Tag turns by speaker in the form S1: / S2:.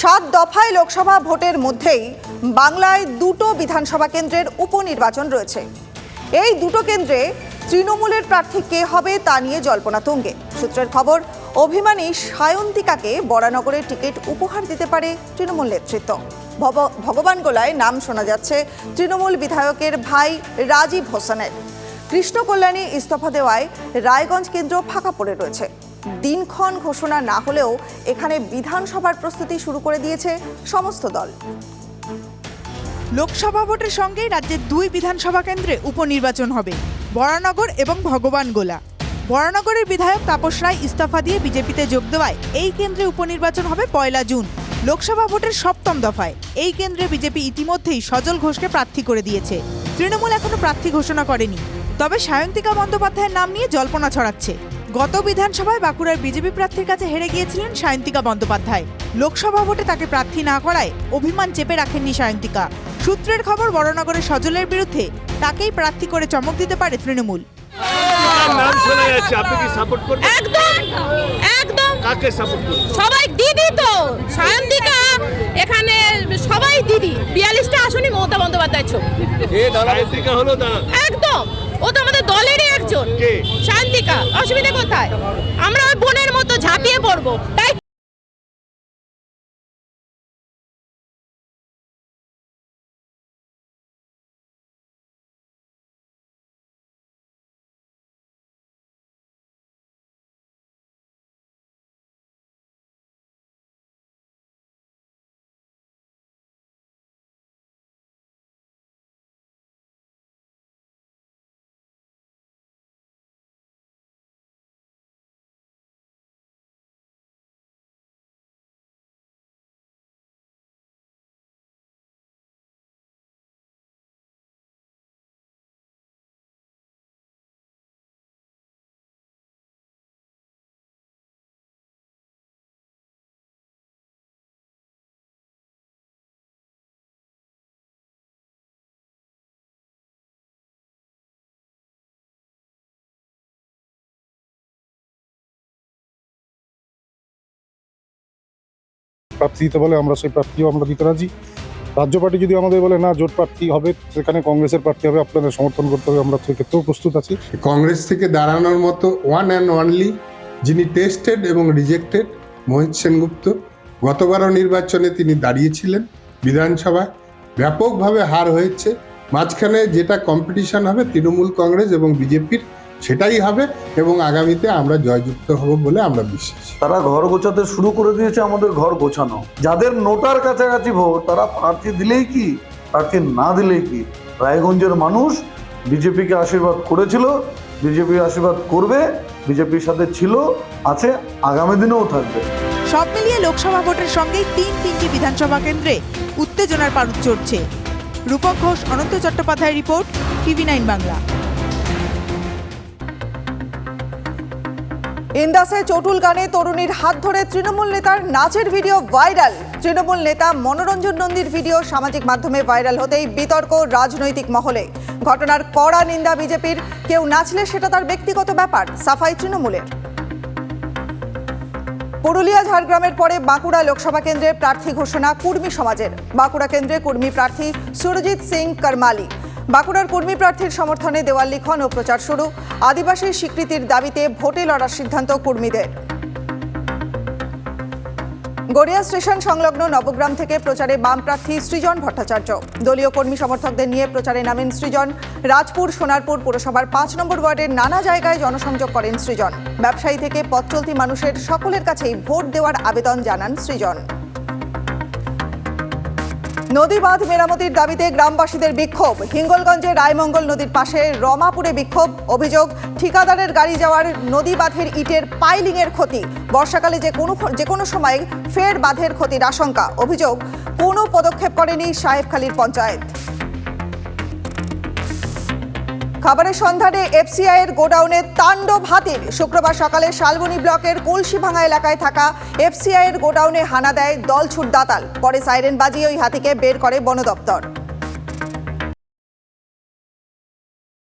S1: সাত দফায় লোকসভা ভোটের মধ্যেই বাংলায় দুটো বিধানসভা কেন্দ্রের উপনির্বাচন রয়েছে। এই দুটো কেন্দ্রে তৃণমূলের প্রার্থী কে হবে তা নিয়ে জল্পনা তুঙ্গে। সূত্রের খবর, অভিমানী সায়ন্তিকাকে বরানগরের টিকিট উপহার দিতে পারে তৃণমূল নেতৃত্ব। ভব- ভগবানগোলায় নাম শোনা যাচ্ছে তৃণমূল বিধায়কের ভাই রাজীব হোসেনের। কৃষ্ণ কল্যাণী ইস্তফা দেওয়ায় রায়গঞ্জ কেন্দ্র ফাঁকা পড়ে রয়েছে। দিনক্ষণ ঘোষণা না হলেও এখানে বিধানসভার প্রস্তুতি শুরু করে দিয়েছে সমস্ত দল।
S2: লোকসভা ভোটের সঙ্গেই রাজ্যের দুই বিধানসভা কেন্দ্রে উপনির্বাচন হবে, বরানগর এবং ভগবানগোলা বরানগরের বিধায়ক তাপস রায় ইস্তফা দিয়ে বিজেপিতে যোগ দেওয়ায় এই কেন্দ্রে উপনির্বাচন হবে পয়লা জুন। লোকসভা ভোটের সপ্তম দফায়, এই কেন্দ্রে বিজেপি ইতিমধ্যেই সজল ঘোষকে প্রার্থী করে দিয়েছে। তৃণমূল এখনও প্রার্থী ঘোষণা করেনি, তবে সায়ন্তিকা বন্দ্যোপাধ্যায়ের নাম নিয়ে জল্পনা ছড়াচ্ছে। গত বিধানসভায় বাঁকুড়ার বিজেপি প্রার্থীর কাছে হেরে গিয়েছিলেন সায়ন্তিকা বন্দ্যোপাধ্যায়। লোকসভা ভোটে তাকে প্রার্থী না করায় অভিমান চেপে রাখেননি সায়ন্তিকা। সূত্রের খবর বড়নগরের সজলের বিরুদ্ধে তাকেই প্রার্থী করে চমক দিতে পারে তৃণমূল।
S3: আপনার নাম শোনা যাচ্ছে আপনি কি সাপোর্ট করবেন?
S4: একদম একদম।
S3: কাকে সাপোর্ট করবেন?
S4: সবাই দিদি তো সায়ন্তিকা এখানে সবাই দিদি। বিয়াল্লিশটা আসনই মমতা বন্দ্যোপাধ্যায় ছবি। একদম ও তো আমাদের দলেরই একজন।
S3: কে?
S4: অসুবিধা কোথায় আমরা ওই বোনের মতো ঝাঁপিয়ে পড়ব তাই
S5: প্রার্থী দিতে বলে, আমরা সেই প্রার্থীও আমরা দিতে রাজি। রাজ্য পার্টি যদি আমাদের বলে, না, জোট প্রার্থী হবে, সেখানে কংগ্রেসের প্রার্থী হবে, আপনাদের সমর্থন করতে হবে, আমরা সেক্ষেত্রেও প্রস্তুত আছি।
S6: কংগ্রেস থেকে দাঁড়ানোর মতো ওয়ান অ্যান্ড ওয়ানলি যিনি টেস্টেড এবং রিজেক্টেড মোহিত সেনগুপ্ত, গতবারও নির্বাচনে তিনি দাঁড়িয়েছিলেন বিধানসভায়। ব্যাপকভাবে হার হয়েছে। মাঝখানে যেটা কম্পিটিশন হবে, তৃণমূল কংগ্রেস এবং বিজেপির সেটাই হবে এবং আগামীতে আমরা জয়যুক্ত হব বলে আমরা বিশ্বাস।
S7: তারা ঘর গোছাতে শুরু করে দিয়েছে আমাদের ঘর গোছানো। যাদের নোটার কাছাকাছি ভোট তারা প্রার্থী দিলেই কি? প্রার্থী না দিলেই কি? রায়গঞ্জের মানুষ বিজেপিকে আশীর্বাদ করেছিল বিজেপি আশীর্বাদ করবে বিজেপির সাথে ছিল আছে আগামী দিনেও থাকবে।
S2: সব মিলিয়ে লোকসভা ভোটের সঙ্গেই তিন তিনটি বিধানসভা কেন্দ্রে উত্তেজনার পারদ চড়ছে। Rupak Ghosh Ananta Chattopadhyay report TV nine Bangla.
S1: ইন্দাসে চটুল গানে তরুণীর হাত ধরে তৃণমূল নেতার নাচের ভিডিও ভাইরাল। তৃণমূল নেতা মনোরঞ্জন নন্দীর ভিডিও সামাজিক মাধ্যমে ভাইরাল হতেই বিতর্ক রাজনৈতিক মহলে। ঘটনার কড়া নিন্দা বিজেপির। কেউ নাচলে সেটা তার ব্যক্তিগত ব্যাপার, সাফাই তৃণমূলের। পুরুলিয়া ঝাড়গ্রামের পরে বাঁকুড়া লোকসভা কেন্দ্রে প্রার্থী ঘোষণা কুর্মী সমাজের। বাঁকুড়া কেন্দ্রে কুর্মী প্রার্থী সুরজিৎ সিং করমালি। বাঁকুড়ার কর্মী প্রার্থীর সমর্থনে দেওয়াল লিখন ও প্রচার শুরু। আদিবাসী স্বীকৃতির দাবিতে ভোটে লড়ার সিদ্ধান্ত কর্মীদের। গড়িয়া স্টেশন সংলগ্ন নবগ্রাম থেকে প্রচারে বাম প্রার্থী সৃজন ভট্টাচার্য। দলীয় কর্মী সমর্থকদের নিয়ে প্রচারে নামেন সৃজন। রাজপুর, সোনারপুর পুরসভার পাঁচ নম্বর ওয়ার্ডের নানা জায়গায় জনসংযোগ করেন সৃজন। ব্যবসায়ী থেকে পথ চলতি মানুষের সকলের কাছেই ভোট দেওয়ার আবেদন জানান সৃজন। নদী বাঁধ মেরামতির দাবিতে গ্রামবাসীদের বিক্ষোভ। হিঙ্গলগঞ্জে রায়মঙ্গল নদীর পাশে রমাপুরে বিক্ষোভ। অভিযোগ, ঠিকাদারের গাড়ি যাওয়ার নদী বাঁধের ইটের পাইলিংয়ের ক্ষতি। বর্ষাকালে যে কোনো যে কোনো সময় ফের বাঁধের ক্ষতির আশঙ্কা। অভিযোগ, কোনো পদক্ষেপ করেনি সাহেবখালীর পঞ্চায়েত। খাবারের সন্ধানে এফসিআই এর গোডাউনে তাণ্ডব হাতির। শুক্রবার সকালে শালবনি ব্লকের কুলসিভাঙা এলাকায় থাকা এফসিআই এর গোডাউনে হানা দেয় দলছুট দাতাল। পরে সাইরেন বাজিয়ে ওই হাতিকে বের করে বন দপ্তর